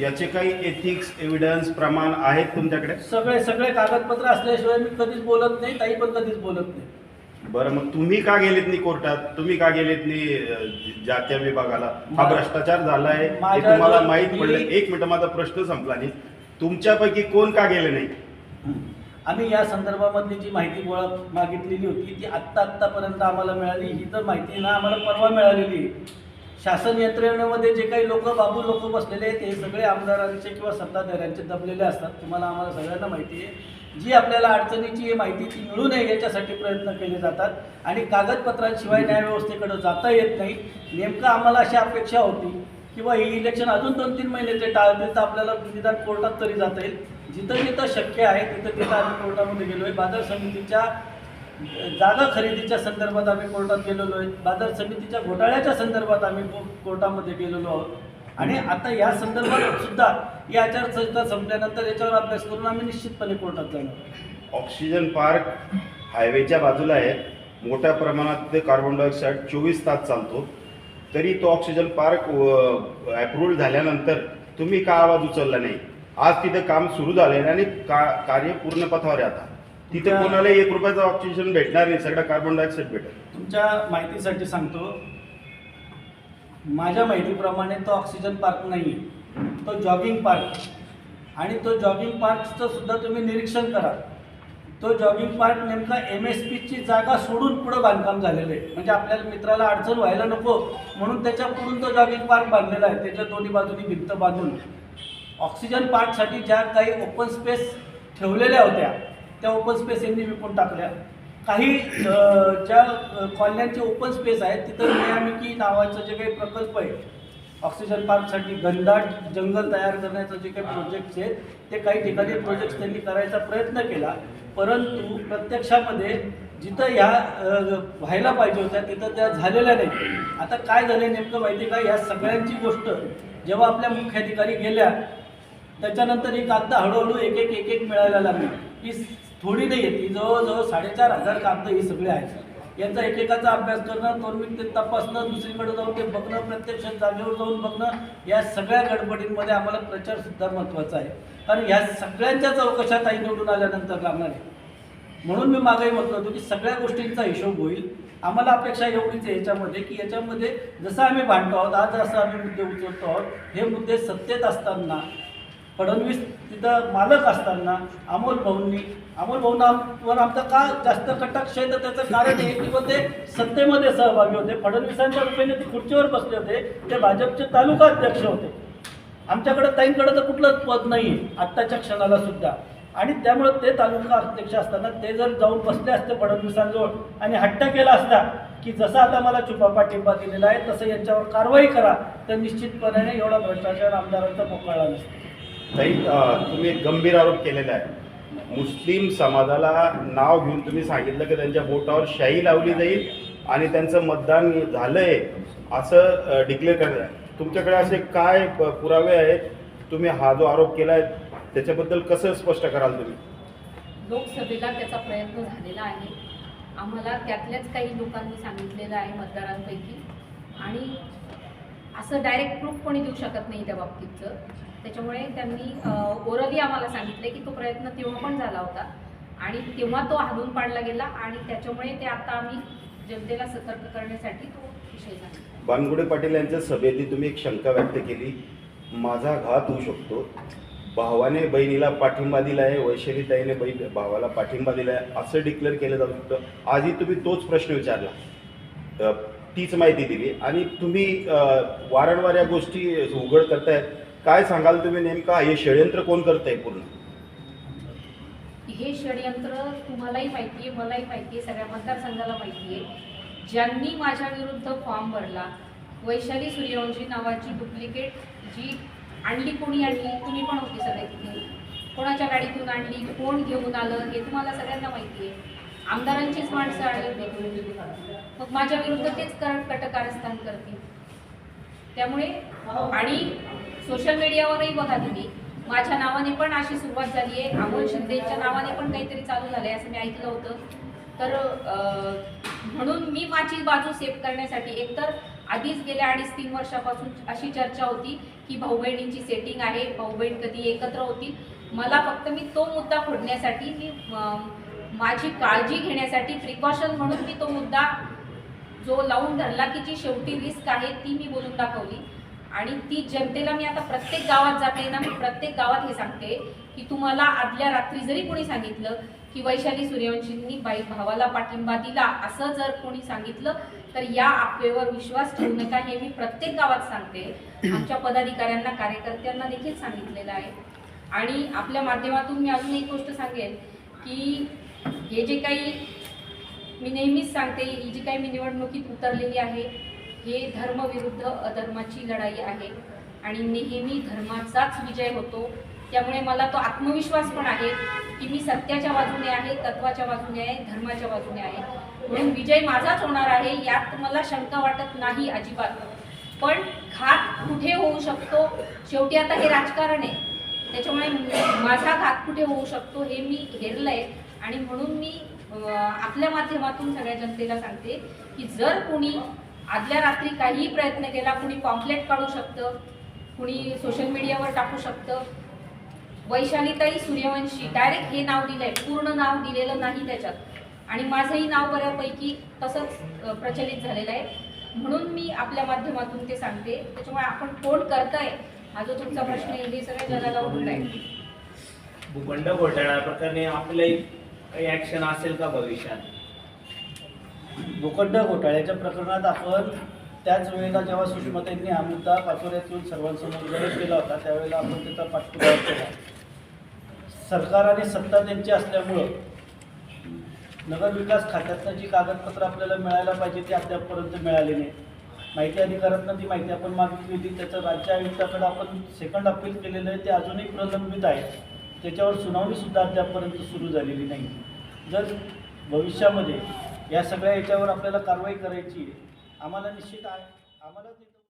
याचे काही ethics evidence प्रमाण आहेत तुमच्याकडे? सगळे सगळे कागदपत्र असल्याशिवाय मी कधीच बोलत नाही ताई पण कधीच बोलत नाही. बरं मग तुम्ही का गेलेत नाही कोर्टात? तुम्ही का गेलेत नाही अं, जात्या विभागाला? हा भ्रष्टाचार झालाय. हे माझ्या तुम्हाला माहीत पडलं. मी- एक मिनिट माझा प्रश्न संपला नाही तुमच्यापैकी कोण का गेले नाही? आम्ही या संदर्भामधली जी माहिती गोळा मागितलेली होती ती आत्ता आत्तापर्यंत आम्हाला मिळाली. ही तर माहिती ना आम्हाला परवा मिळालेली आहे. शासन यंत्रणेमध्ये जे काही लोक बाबू लोक बसलेले आहेत हे सगळे आमदारांचे किंवा सत्ताधाऱ्यांचे दबलेले असतात. तुम्हाला आम्हाला सगळ्यांना माहिती आहे. जी आपल्याला अडचणीची माहिती ती मिळू नये याच्यासाठी प्रयत्न केले जातात. आणि कागदपत्रांशिवाय न्यायव्यवस्थेकडे जाता येत नाही. नेमकं आम्हाला अशी अपेक्षा होती किंवा ही इलेक्शन अजून दोन तीन महिने ते टाळतील तर आपल्याला निदान कोर्टात तरी जाता येईल. जिथं जिथं शक्य आहे तिथं तिथं आम्ही कोर्टामध्ये गेलो आहे बाजार समितीच्या जागा खरेदीच्या संदर्भात आम्ही कोर्टात गेलेलो आहे. बाजार समितीच्या घोटाळ्याच्या संदर्भात आम्ही को- कोर्टामध्ये गेलेलो आहोत. आणि आता या संदर्भात सुद्धा ही आचारसंहिता संपल्यानंतर याच्यावर अभ्यास करून आम्ही निश्चितपणे कोर्टात जाणार. ऑक्सिजन पार्क हायवेच्या बाजूला आहे. मोठ्या प्रमाणात ते कार्बन डायऑक्साईड चोवीस तास चालतो. तरी तो ऑक्सिजन पार्क अप्रूव्हल झाल्यानंतर तुम्ही का आवाज उचलला नाही? आज तिथे काम सुरू झाले आणि का कार्य पूर्ण पथावर आहे आता. तिथे कोणाला एक रुपयाचं ऑक्सिजन भेटणार नाही सगळं कार्बन डायऑक्साईड भेटेल तुमच्या माहितीसाठी सांगतो माझ्या माहितीप्रमाणे तो ऑक्सिजन पार्क नाही आहे तो जॉगिंग पार्क आणि तो जॉगिंग पार्कचं सुद्धा तुम्ही निरीक्षण करा. तो जॉगिंग पार्क नेमका एम एस पीची जागा सोडून पुढं बांधकाम झालेलं आहे. म्हणजे आपल्याला मित्राला अडचण व्हायला नको म्हणून त्याच्या पुढून तो जॉगिंग पार्क बांधलेला आहे. त्याच्या दोन्ही बाजूनी भिंत बांधून. ऑक्सिजन पार्कसाठी ज्या काही ओपन स्पेस ठेवलेल्या होत्या त्या ओपन स्पेस यांनी विकून टाकल्या. काही ज्या कॉलन्यांचे ओपन स्पेस आहेत तिथं नियामिकी नावाचं जे काही प्रकल्प आहे ऑक्सिजन पार्कसाठी घनदाट जंगल तयार करण्याचं जे काही प्रोजेक्ट्स आहेत ते काही ठिकाणी प्रोजेक्ट्स त्यांनी करायचा प्रयत्न केला. परंतु प्रत्यक्षामध्ये जिथं ह्या व्हायला पाहिजे होत्या तिथं त्या झालेल्या नाही आता काय झालं नेमकं माहिती का? या सगळ्यांची गोष्ट जेव्हा आपल्या मुख्याधिकारी गेल्या त्याच्यानंतर एक आत्ता हळूहळू एक एक एक एक मिळायला लागली. की थोडी नाही आहे ती जवळजवळ साडेचार हजार कागद ही सगळे आहेत. यांचा एकेकाचा अभ्यास करणं तोंडवीत ते तपासणं दुसरीकडे जाऊन ते बघणं प्रत्यक्ष जागेवर जाऊन बघणं या सगळ्या गडबडींमध्ये आम्हाला प्रचारसुद्धा महत्त्वाचा आहे. कारण ह्या सगळ्यांच्या चौकशा ताई निवडून आल्यानंतर लागणार आहे. म्हणून मी मागेही म्हटलं होतं की सगळ्या गोष्टींचा हिशोब होईल. आम्हाला अपेक्षा एवढीच आहे याच्यामध्ये की याच्यामध्ये जसं आम्ही भांडतो आहोत आज जसं आम्ही मुद्दे उचलतो आहोत हे मुद्दे सत्तेत असताना फडणवीस तिथं मालक असताना अमोल भाऊंनी अमोल भाऊंवर आमचा का जास्त कटाक्ष आहे तर त्याचं कारण हे की ते सत्तेमध्ये सहभागी होते. फडणवीसांच्या रुपयाने ते खुर्चीवर बसले होते. ते भाजपचे तालुका अध्यक्ष होते. आमच्याकडे ताईंकडे तर कुठलंच पद नाही आहे आत्ताच्या क्षणाला सुद्धा. आणि त्यामुळं ते तालुका अध्यक्ष असताना ते जर जाऊन बसले असते फडणवीसांजवळ आणि हट्ट केला असता की जसा आता मला चुपा पाठिंबा दिलेला आहे तसं यांच्यावर कारवाई करा तर निश्चितपणे एवढा भ्रष्टाचार आमदारांचा मोकळा नसतो ताई तुम्ही एक गंभीर आरोप केलेला आहे. मुस्लिम समाजाला नाव घेऊन तुम्ही सांगितलं की त्यांच्या बोटावर शाई लावली जाईल आणि त्यांचं मतदान झालंय असं डिक्लेअर करत तुमच्याकडे असे काय प- पुरावे आहेत? तुम्ही हा जो आरोप केलाय त्याच्याबद्दल कसं स्पष्ट कराल तुम्ही? लोकसभेला त्याचा प्रयत्न झालेला आहे. आम्हाला त्यातल्याच काही लोकांनी सांगितलेलं आहे मतदारांपैकी. आणि असं डायरेक्ट प्रूफ कोणी देऊ शकत नाही त्या बाबतीतचं. त्याच्यामुळे त्यांनी ओरली आम्हाला सांगितलं की तो प्रयत्न तेव्हा पण झाला होता. आणि तेव्हा तो हादून पाडला गेला आणि त्याच्यामुळे ते आता आम्ही जनतेला सतर्क करण्यासाठी तो विषय झाला. बानगुडे पाटील यांच्या सभेतली तुम्ही एक शंका व्यक्त केली. माझा घात होऊ शकतो. भावाने बहिणीला पाठिंबा दिला आहे वैशालीताईने बहीण भावाला पाठिंबा दिला आहे असं डिक्लेअर केलं जाऊ शकतं. आजही तुम्ही तोच प्रश्न विचारला. तीच माहिती दिली. आणि तुम्ही वारंवार या गोष्टी उघड करतायत काय सांगाल तुम्ही नेमका? हे षडयंत्र कोण करतंय पूर्ण? हे षडयंत्र तुम्हालाही माहिती आहे मलाही माहिती आहे सगळ्या मतदारसंघाला माहिती आहे ज्यांनी माझ्या विरुद्ध फॉर्म भरला वैशाली सूर्यवंशी नावाची डुप्लिकेट जी आणली कोणी आणली? तुम्ही पण होती सगळे तिथे. कोणाच्या गाडीतून आणली? कोण घेऊन आलं? हे तुम्हाला सगळ्यांना माहिती आहे आमदारांचीच माणसं आणली मग माझ्या विरुद्ध तेच कर कटकारस्थान करतील. त्यामुळे आणि सोशल मीडियावरही बघा तुम्ही. माझ्या नावाने पण अशी सुरुवात झाली आहे. अमोल शिंदेच्या नावाने पण काहीतरी चालू झालं आहे असं मी ऐकलं होतं. तर म्हणून मी माझी बाजू सेफ करण्यासाठी एकतर आधीच गेल्या अडीच तीन वर्षापासून अशी चर्चा होती की भाऊ बहिणींची सेटिंग आहे. भाऊ बहीण कधी एकत्र होतील. मला फक्त मी तो मुद्दा फोडण्यासाठी मी माझी काळजी घेण्यासाठी प्रिकॉशन म्हणून मी तो मुद्दा जो लावून धरला की जी शेवटी रिस्क आहे ती मी बोलून दाखवली. आणि ती जनतेला मी आता प्रत्येक गावात जाते ना मी प्रत्येक गावात हे सांगते की तुम्हाला आदल्या रात्री जरी कोणी सांगितलं की वैशाली सूर्यवंशींनी बाई भावाला पाठिंबा दिला असं जर कोणी सांगितलं तर या अफवेवर विश्वास ठेवू नका हे मी प्रत्येक गावात सांगते. आमच्या पदाधिकाऱ्यांना कार्यकर्त्यांना देखील सांगितलेलं आहे. आणि आपल्या माध्यमातून मी अजून एक गोष्ट सांगेन की हे जे काही मी नेहमीच सांगते ही जी काही मी निवडणुकीत उतरलेली आहे हे धर्मविरुद्ध अधर्माची लढाई आहे. आणि नेहमी धर्माचाच विजय होतो. त्यामुळे मला तो आत्मविश्वास पण आहे की मी सत्याच्या बाजूने आहे तत्वाच्या बाजूने आहे धर्माच्या बाजूने आहे. म्हणून विजय माझाच होणार आहे यात मला शंका वाटत नाही अजिबात. पण घात कुठे होऊ शकतो? शेवटी आता हे राजकारण आहे. त्याच्यामुळे माझा घात कुठे होऊ शकतो हे मी हेरलंय. आणि म्हणून मी आपल्या माध्यमातून सगळ्या जनतेला सांगते की जर कुणी आदल्या रात्री काहीही प्रयत्न केला कुणी पॉम्पलेट काढू शकतं कुणी सोशल मीडियावर टाकू शकतं वैशालीताई सूर्यवंशी डायरेक्ट हे नाव दिलंय पूर्ण नाव दिलेलं नाही त्याच्यात. आणि माझंही नाव बऱ्यापैकी तसंच प्रचलित झालेलं आहे. म्हणून मी आपल्या माध्यमातून ते सांगते. त्याच्यामुळे आपण कोण करतंय हा जो तुमचा प्रश्न आहे हे सगळ्या जगाला उठून आहे. भूखंड घोटाळा प्रकरणी आपल्याला काही ॲक्शन असेल का भविष्यात? भूखंड घोटाळ्याच्या प्रकरणात आपण त्याच वेळेला जेव्हा सुषमाताईंनी हा मुद्दा पाचोऱ्यात सर्वांसमोर जाहीर केला होता त्यावेळेला आपण त्याचा पाठपुरावा केला. सरकार आणि सत्ता त्यांची असल्यामुळं नगरविकास खात्यातनं जी कागदपत्रं आपल्याला मिळायला पाहिजे ती अद्यापपर्यंत मिळाली नाही. माहिती अधिकारातनं ती माहिती आपण मागितली होती त्याचं राज्य आयुक्ताकडे आपण सेकंड अपील केलेलं आहे ते अजूनही प्रलंबित आहे. त्याच्यावर सुनावणीसुद्धा अद्यापपर्यंत सुरू झालेली नाही. जर भविष्यामध्ये या सगळ्या याच्यावर आपल्याला कारवाई करायची आहे आम्हाला निश्चित आहे. आम्हाला ते